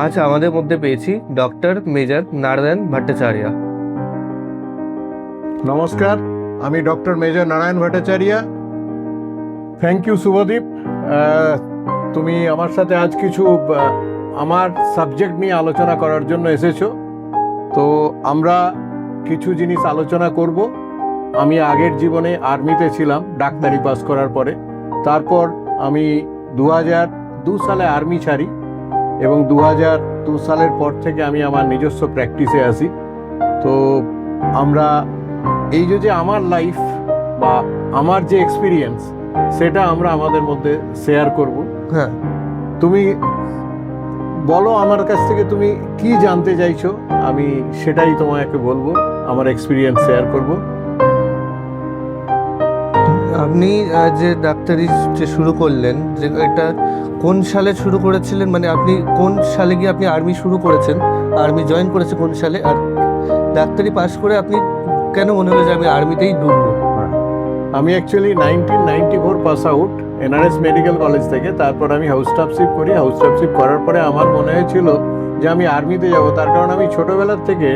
আজ আমাদের মধ্যে পেয়েছি ডক্টর মেজর নারায়ণ ভট্টাচার্য। নমস্কার, আমি doctor major Narayan Bhattacharya. Thank you Subhadeep. তুমি আমার সাথে আজ কিছু আমার সাবজেক্ট নিয়ে আলোচনা করার জন্য এসেছ। তো আমরা কিছু জিনিস আলোচনা করব। আমি আগের জীবনে আর্মিতে ছিলাম, ডাক্তারি পাস করার পরে। তারপর আমি দু হাজার দু সালে আর্মি ছাড়ি। এবং দু হাজার দু সালের পর থেকে আমি আমার নিজস্ব প্র্যাকটিসে আসি তো আমরা এই যে যে আমার লাইফ বা আমার যে এক্সপিরিয়েন্স সেটা আমরা আমাদের মধ্যে শেয়ার করব। হ্যাঁ। তুমি বলো আমার কাছ থেকে তুমি কি জানতে চাইছো আমি সেটাই তোমাকে বলব আমার এক্সপিরিয়েন্স শেয়ার করব। আপনি যে ডাক্তারি যে শুরু করলেন, যে এটা কোন সালে শুরু করেছিলেন? মানে আপনি কোন সালে গিয়ে আপনি আর্মি শুরু করেছেন? আর্মি জয়েন করেছে কোন সালে? আর ডাক্তারি পাশ করে আপনি কেন মনে হলো যে আমি আর্মিতেই ঢুকবো আমি actually nineteen ninety four pass out NRS medical college থেকে। তারপর আমি হাউস স্টাফশিপ করি। হাউস স্টাফশিপ করার পরে আমার মনে হয়েছিল যে আমি আর্মিতে যাব। তার কারণ আমি ছোটবেলার থেকে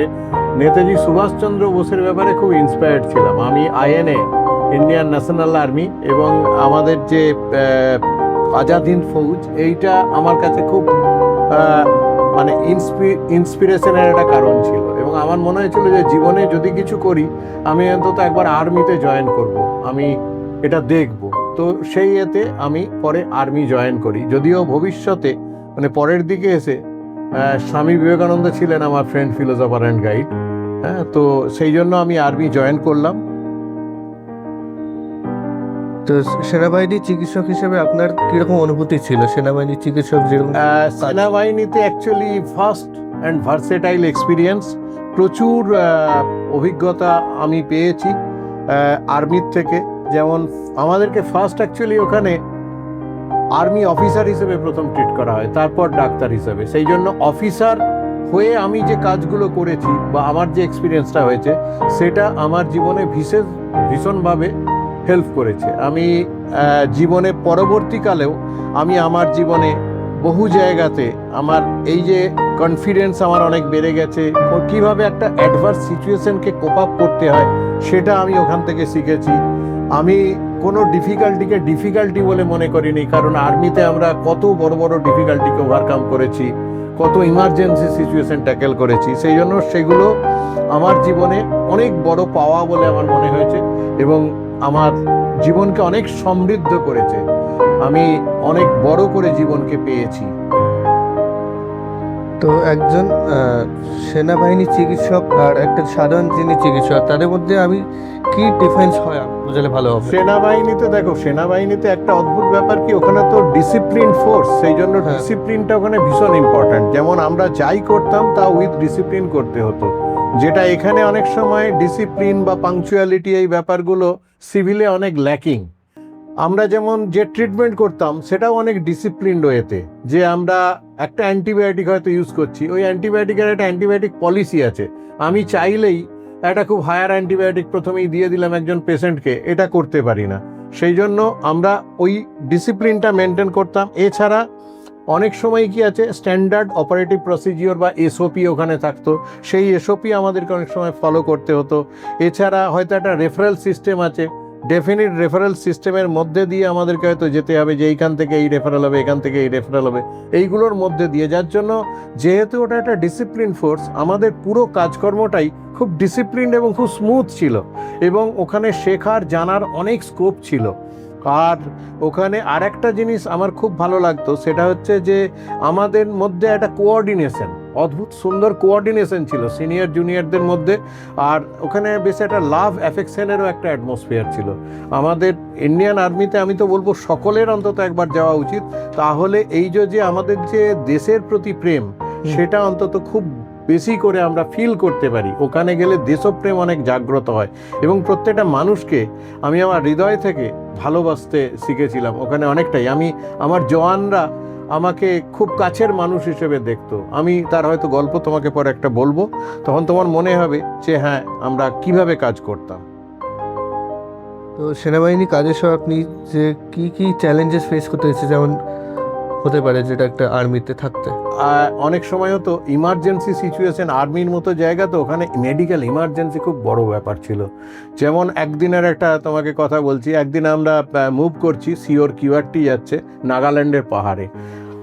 নেতাজি সুভাষচন্দ্র বোসের ব্যাপারে খুব ইন্সপায়ার্ড ছিলাম। আমি আইএনএ ইন্ডিয়ান ন্যাশনাল আর্মি এবং আমাদের যে আজাদ হিন্দ ফৌজ এইটা আমার কাছে খুব মানে ইন্সপিরেশনের একটা কারণ ছিল। এবং আমার মনে হয়েছিল যে, জীবনে যদি কিছু করি, আমি অন্তত একবার আর্মিতে জয়েন করব। আমি এটা দেখব। তো সেই এতে আমি পরে আর্মি জয়েন করি। যদিও ভবিষ্যতে মানে পরের দিকে এসে স্বামী বিবেকানন্দ ছিলেন আমার ফ্রেন্ড ফিলোসফার অ্যান্ড গাইড হ্যাঁ তো সেই জন্য আমি আর্মি জয়েন করলাম। তো সেনাবাহিনীর চিকিৎসক হিসেবে আপনার কীরকম অনুভূতি ছিল? সেনাবাহিনীর চিকিৎসক যেরকম সেনাবাহিনীতে actually first and versatile experience প্রচুর অভিজ্ঞতা আমি পেয়েছি আর্মির থেকে। যেমন আমাদেরকে ফার্স্ট অ্যাকচুয়ালি ওখানে আর্মি অফিসার হিসেবে প্রথম ট্রিট করা হয়, তারপর ডাক্তার হিসেবে। সেই জন্য অফিসার হয়ে আমি যে কাজগুলো করেছি বা আমার যে এক্সপিরিয়েন্সটা হয়েছে, সেটা আমার জীবনে বিশেষ ভীষণভাবে হেল্প করেছে। আমি জীবনে পরবর্তীকালেও আমি আমার জীবনে বহু জায়গাতে আমার এই যে কনফিডেন্স আমার অনেক বেড়ে গেছে, কীভাবে একটা অ্যাডভার্স সিচুয়েশনকে কোপ আপ করতে হয়, সেটা আমি ওখান থেকে শিখেছি। আমি কোনো ডিফিকাল্টিকে ডিফিকাল্টি বলে মনে করিনি, কারণ আর্মিতে আমরা কত বড় বড় ডিফিকাল্টিকে ওভারকাম করেছি, কত ইমার্জেন্সি সিচুয়েশন ট্যাকেল করেছি। সেই জন্য সেগুলো আমার জীবনে অনেক বড় পাওয়া বলে আমার মনে হয়েছে এবং আমার জীবনকে অনেক সমৃদ্ধ করেছে। আমি অনেক বড় করে জীবনকে পেয়েছি। তো একজন সেনাবাহিনী চিকিৎসক আর একটা সাধারণ যিনি চিকিৎসক তাদের মধ্যে আমি কি ডিফারেন্স হয় বুঝলে ভালো হবে? সেনাবাহিনীতে দেখো সেনাবাহিনীতে একটা অদ্ভুত ব্যাপার কি ওখানে তো ডিসিপ্লিন ফোর্স সেই জন্য হ্যাঁ। ডিসিপ্লিনটা ওখানে ভীষণ ইম্পর্ট্যান্ট যেমন আমরা যাই করতাম তা উইথ ডিসিপ্লিন করতে হতো। যেটা এখানে অনেক সময় ডিসিপ্লিন বা পাংচুয়ালিটি এই ব্যাপারগুলো সিভিলে অনেক ল্যাকিং আমরা যেমন যে ট্রিটমেন্ট করতাম, সেটাও অনেক ডিসিপ্লিন ওয়েতে। যে আমরা একটা অ্যান্টিবায়োটিক হয়তো ইউজ করছি, ওই অ্যান্টিবায়োটিকের একটা অ্যান্টিবায়োটিক পলিসি আছে। আমি চাইলেই একটা খুব হায়ার অ্যান্টিবায়োটিক প্রথমেই দিয়ে দিলাম একজন পেশেন্টকে এটা করতে পারি না। সেই জন্য আমরা ওই ডিসিপ্লিনটা মেনটেন করতাম। এছাড়া অনেক সময় কি আছে স্ট্যান্ডার্ড অপারেটিভ প্রসিজিওর বা এসওপি ওখানে থাকতো। সেই এসওপি আমাদেরকে অনেক সময় ফলো করতে হতো। এছাড়া হয়তো একটা রেফারেল সিস্টেম আছে। ডেফিনিট রেফারেল সিস্টেমের মধ্যে দিয়ে আমাদেরকে হয়তো যেতে হবে যে এইখান থেকে এই রেফারেল হবে, এখান থেকে এই রেফারেল হবে। এইগুলোর মধ্যে দিয়ে, যার জন্য যেহেতু ওটা একটা ডিসিপ্লিন ফোর্স আমাদের পুরো কাজকর্মটাই খুব ডিসিপ্লিন এবং খুব স্মুথ ছিল। এবং ওখানে শেখার, জানার অনেক স্কোপ ছিল। আর ওখানে আর একটা জিনিস আমার খুব ভালো লাগতো সেটা হচ্ছে যে আমাদের মধ্যে একটা কোঅর্ডিনেশন অদ্ভুত সুন্দর কোঅর্ডিনেশন ছিল সিনিয়র জুনিয়রদের মধ্যে আর ওখানে বেশ একটা লাভ অ্যাফেকশনেরও একটা অ্যাটমসফিয়ার ছিল। আমাদের ইন্ডিয়ান আর্মিতে আমি তো বলব সকলের অন্তত একবার যাওয়া উচিত তাহলে এই যে যে আমাদের যে দেশের প্রতি প্রেম সেটা অন্তত খুব বেশি করে আমরা ফিল করতে পারি। ওখানে গেলে দেশপ্রেম অনেক জাগ্রত হয় এবং প্রত্যেকটা মানুষকে আমি আমার হৃদয় থেকে ভালোবাসতে শিখেছিলাম। ওখানে অনেকটাই। আমি, আমার জওয়ানরা আমাকে খুব কাছের মানুষ হিসেবে দেখতো। আমি তার হয়তো গল্প তোমাকে পরে একটা বলব। তখন তোমার মনে হবে যে হ্যাঁ আমরা কীভাবে কাজ করতাম। তো সেনাবাহিনী কাজের সময় আপনি যে কি কি চ্যালেঞ্জেস ফেস করতে হয়েছে যেমন হতে পারে যেটা একটা আর্মিতে থাকতে। অনেক সময় হতো ইমার্জেন্সি সিচুয়েশন আর্মির মতো জায়গা, তো ওখানে মেডিকেল ইমার্জেন্সি খুব বড় ব্যাপার ছিল। যেমন একদিনের একটা তোমাকে কথা বলছি, একদিন আমরা মুভ করছি, সিওর কিউআরটি যাচ্ছে নাগাল্যান্ডের পাহাড়ে।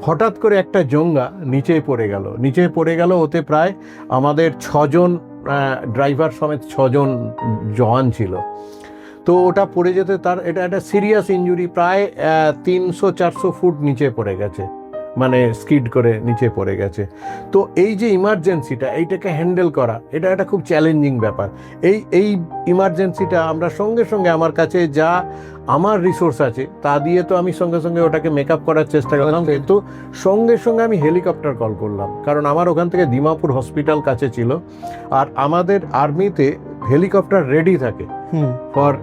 হঠাৎ করে একটা জঙ্গা নিচে পড়ে গেল। নিচে পড়ে গেল, ওতে প্রায় আমাদের ছজন ড্রাইভার সমেত ছজন জওয়ান ছিল। তো ওটা পড়ে যেতে তার এটা একটা সিরিয়াস ইঞ্জুরি প্রায় তিনশো চারশো ফুট নিচে পড়ে গেছে। মানে স্কিড করে নিচে পড়ে গেছে। তো এই যে ইমার্জেন্সিটা এইটাকে হ্যান্ডেল করা এটা একটা খুব চ্যালেঞ্জিং ব্যাপার। এই এই ইমার্জেন্সিটা আমরা সঙ্গে সঙ্গে আমার কাছে যা আমার রিসোর্স আছে তা দিয়ে তো আমি সঙ্গে সঙ্গে ওটাকে মেকআপ করার চেষ্টা করলাম। কিন্তু সঙ্গে সঙ্গে আমি হেলিকপ্টার কল করলাম। কারণ আমার ওখান থেকে দিমাপুর হসপিটাল কাছে ছিল। আর আমাদের আর্মিতে হেলিকপ্টার রেডি থাকে। হুম। ফর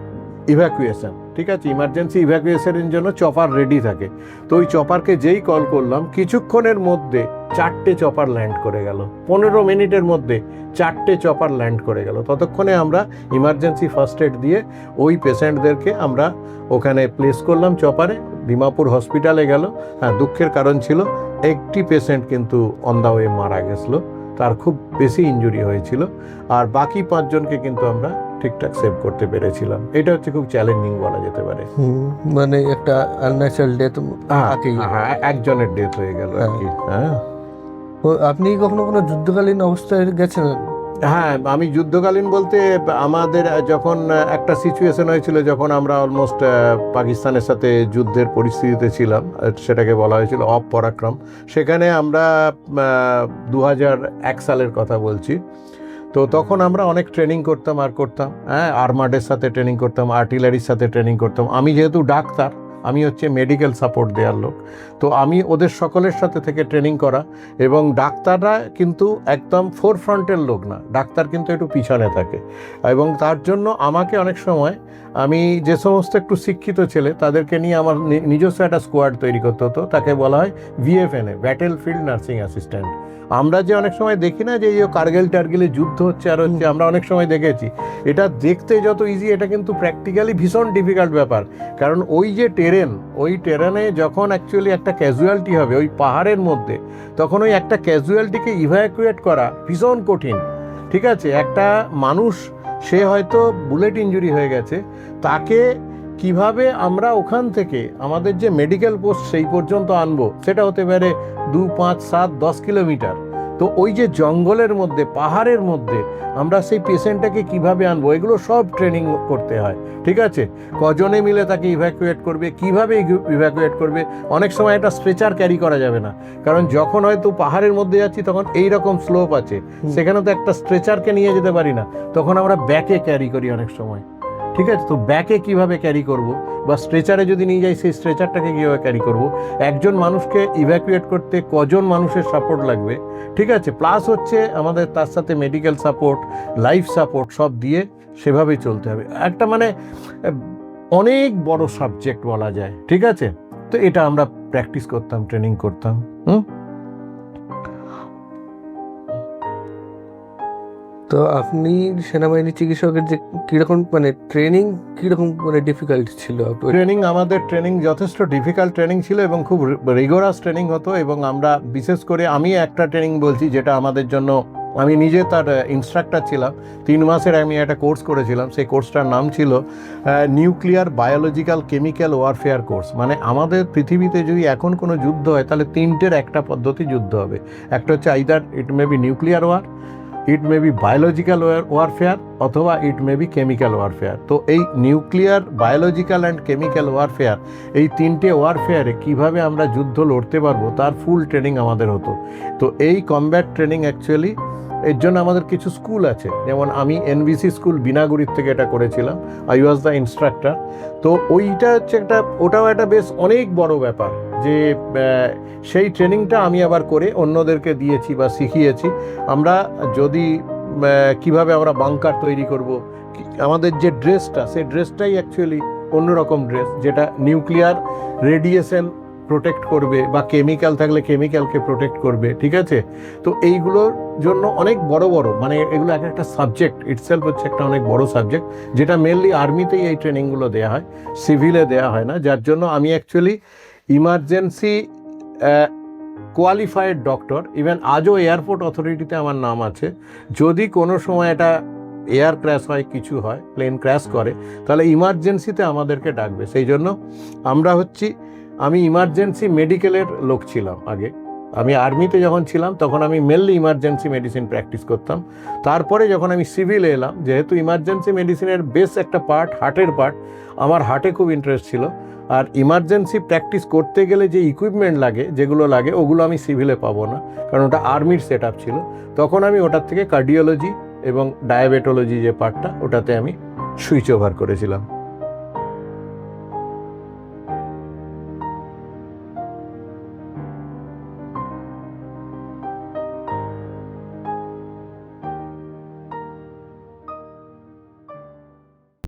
ইভ্যাকুয়েশন ঠিক আছে? ইমার্জেন্সি ইভ্যাকুয়েশনের জন্য চপার রেডি থাকে। তো ওই চপারকে যেই কল করলাম, কিছুক্ষণের মধ্যে চারটে চপার ল্যান্ড করে গেল। পনেরো মিনিটের মধ্যে চারটে চপার ল্যান্ড করে গেল। ততক্ষণে আমরা ইমার্জেন্সি ফার্স্ট এড দিয়ে ওই পেশেন্টদেরকে আমরা ওখানে প্লেস করলাম চপারে দিমাপুর হসপিটালে গেল। হ্যাঁ দুঃখের কারণ ছিল, একটি পেশেন্ট কিন্তু অন দা ওয়ে মারা গেছিল। তার খুব বেশি ইনজুরি হয়েছিল। আর বাকি পাঁচজনকে কিন্তু আমরা ঠিকঠাক সেভ করতে পেরেছিলাম। এটা হচ্ছে খুব চ্যালেঞ্জিং বলা যেতে পারে। মানে একটা আনন্যাচারাল ডেথ হ্যাঁ একজনের ডেথ হয়ে গেল আর কি হ্যাঁ। ও, আপনি কখনো কোনো যুদ্ধকালীন অবস্থায় গেছেন হ্যাঁ আমি যুদ্ধকালীন বলতে আমাদের যখন একটা সিচুয়েশন হয়েছিল যখন আমরা অলমোস্ট পাকিস্তানের সাথে যুদ্ধের পরিস্থিতিতে ছিলাম সেটাকে বলা হয়েছিল অপ পরাক্রম। সেখানে আমরা দু এক সালের কথা বলছি। তো তখন আমরা অনেক ট্রেনিং করতাম আর করতাম হ্যাঁ আর্মার্ডের সাথে ট্রেনিং করতাম আর্টিলারির সাথে ট্রেনিং করতাম। আমি যেহেতু ডাক্তার, আমি হচ্ছে মেডিকেল সাপোর্ট দেওয়ার লোক। তো আমি ওদের সকলের সাথে থেকে ট্রেনিং করা এবং ডাক্তাররা কিন্তু একদম ফোর ফ্রন্টের লোক না, ডাক্তার কিন্তু একটু পিছনে থাকে। এবং তার জন্য আমাকে অনেক সময় আমি যে সমস্ত একটু শিক্ষিত ছেলে, তাদেরকে নিয়ে আমার নিজস্ব একটা স্কোয়াড তৈরি করতে হতো, তাকে বলা হয় BFNA battle field nursing assistant আমরা যে অনেক সময় দেখি না যে এই কার্গিল টার্গিলে যুদ্ধ হচ্ছে আর হচ্ছে, আমরা অনেক সময় দেখেছি। এটা দেখতে যত ইজি এটা কিন্তু প্র্যাকটিক্যালি ভীষণ ডিফিকাল্ট ব্যাপার। কারণ ওই যে টেরেন ওই টেরেনে যখন অ্যাকচুয়ালি একটা ক্যাজুয়ালিটি হবে, ওই পাহাড়ের মধ্যে, তখন ওই একটা ক্যাজুয়ালিটিকে ইভ্যাকুয়েট করা ভীষণ কঠিন। ঠিক আছে? একটা মানুষ, সে হয়তো বুলেট ইঞ্জুরি হয়ে গেছে, তাকে কীভাবে আমরা ওখান থেকে আমাদের যে মেডিকেল পোস্ট সেই পর্যন্ত আনব সেটা হতে পারে দু পাঁচ সাত দশ কিলোমিটার। তো ওই যে জঙ্গলের মধ্যে পাহাড়ের মধ্যে আমরা সেই পেশেন্টটাকে কীভাবে আনব এগুলো সব ট্রেনিং করতে হয় ঠিক আছে? কজনে মিলে তাকে ইভ্যাকুয়েট করবে কীভাবে ইভ্যাকুয়েট করবে অনেক সময় একটা স্ট্রেচার ক্যারি করা যাবে না। কারণ যখন হয়তো পাহাড়ের মধ্যে যাচ্ছি তখন এই রকম স্লোপ আছে। সেখানে তো একটা স্ট্রেচারকে নিয়ে যেতে পারি না। তখন আমরা ব্যাকে ক্যারি করি অনেক সময়। ঠিক আছে? তো ব্যাকে কীভাবে ক্যারি করব? বা স্ট্রেচারে যদি নিয়ে যাই, সেই স্ট্রেচারটাকে কীভাবে ক্যারি করব? একজন মানুষকে ইভ্যাকুয়েট করতে কজন মানুষের সাপোর্ট লাগবে? ঠিক আছে? প্লাস হচ্ছে আমাদের তার সাথে মেডিকেল সাপোর্ট লাইফ সাপোর্ট সব দিয়ে সেভাবেই চলতে হবে। একটা মানে অনেক বড় সাবজেক্ট বলা যায়। ঠিক আছে? তো এটা আমরা প্র্যাকটিস করতাম ট্রেনিং করতাম। হুম? তো আপনি সেনাবাহিনী চিকিৎসকের যে কীরকম মানে ট্রেনিং কীরকম মানে ডিফিকাল্ট ছিল? ট্রেনিং আমাদের ট্রেনিং যথেষ্ট ডিফিকাল্ট ট্রেনিং ছিল এবং খুব রিগোরাস ট্রেনিং হতো এবং আমরা বিশেষ করে আমি একটা ট্রেনিং বলছি যেটা আমাদের জন্য, আমি নিজে তার ইনস্ট্রাক্টর ছিলাম। তিন মাসের আমি একটা কোর্স করেছিলাম, সেই কোর্সটার নাম ছিল nuclear biological chemical warfare course মানে আমাদের পৃথিবীতে যদি এখন কোনো যুদ্ধ হয়, তাহলে তিনটের একটা পদ্ধতি যুদ্ধ হবে। একটা হচ্ছে either it may be nuclear war it may be biological warfare অথবা it may be chemical warfare তো এই nuclear biological and chemical warfare এই তিনটে ওয়ারফেয়ারে কীভাবে আমরা যুদ্ধ লড়তে পারব, তার ফুল ট্রেনিং আমাদের হতো। তো এই কমব্যাট ট্রেনিং অ্যাকচুয়ালি এর জন্য আমাদের কিছু স্কুল আছে। যেমন আমি এনবিসি স্কুল বিনাগুড়ির থেকে এটা করেছিলাম। আই ওয়াজ দ্য ইনস্ট্রাক্টর তো ওইটা হচ্ছে একটা, ওটাও একটা বেশ অনেক বড় ব্যাপার যে সেই ট্রেনিংটা আমি আবার করে অন্যদেরকে দিয়েছি বা শিখিয়েছি। আমরা যদি কীভাবে আমরা বাংকার তৈরি করব আমাদের যে ড্রেসটা, সেই ড্রেসটাই অ্যাকচুয়ালি অন্যরকম ড্রেস, যেটা নিউক্লিয়ার রেডিয়েশন প্রোটেক্ট করবে বা কেমিক্যাল থাকলে কেমিক্যালকে প্রোটেক্ট করবে, ঠিক আছে? তো এইগুলোর জন্য অনেক বড় বড় মানে এগুলো এক একটা সাবজেক্ট ইটসেলফ হচ্ছে একটা অনেক বড় সাবজেক্ট যেটা মেনলি আর্মিতেই এই ট্রেনিংগুলো দেওয়া হয় সিভিলে দেওয়া হয় না, যার জন্য আমি actually emergency qualified doctor even আজও এয়ারপোর্ট অথরিটিতে আমার নাম আছে, যদি কোনো সময় এটা এয়ার ক্র্যাশ হয়, কিছু হয় প্লেন ক্র্যাশ করে, তাহলে ইমার্জেন্সিতে আমাদেরকে ডাকবে। সেই জন্য আমরা হচ্ছি আমি ইমার্জেন্সি মেডিকেলের লোক ছিলাম আগে। আমি আর্মিতে যখন ছিলাম, তখন আমি মেনলি ইমার্জেন্সি মেডিসিন প্র্যাকটিস করতাম। তারপরে যখন আমি সিভিলে এলাম, যেহেতু ইমার্জেন্সি মেডিসিনের বেশ একটা পার্ট হার্টের পার্ট আমার হার্টে খুব ইন্টারেস্ট ছিল। আর ইমার্জেন্সি প্র্যাকটিস করতে গেলে যে ইকুইপমেন্ট লাগে, যেগুলো লাগে, ওগুলো আমি সিভিলে পাবো না, কারণ ওটা আর্মির সেট ছিল। তখন আমি ওটার থেকে কার্ডিওলজি এবং ডায়াবেটোলজি যে পার্টটা ওটাতে আমি সুইচ ওভার করেছিলাম।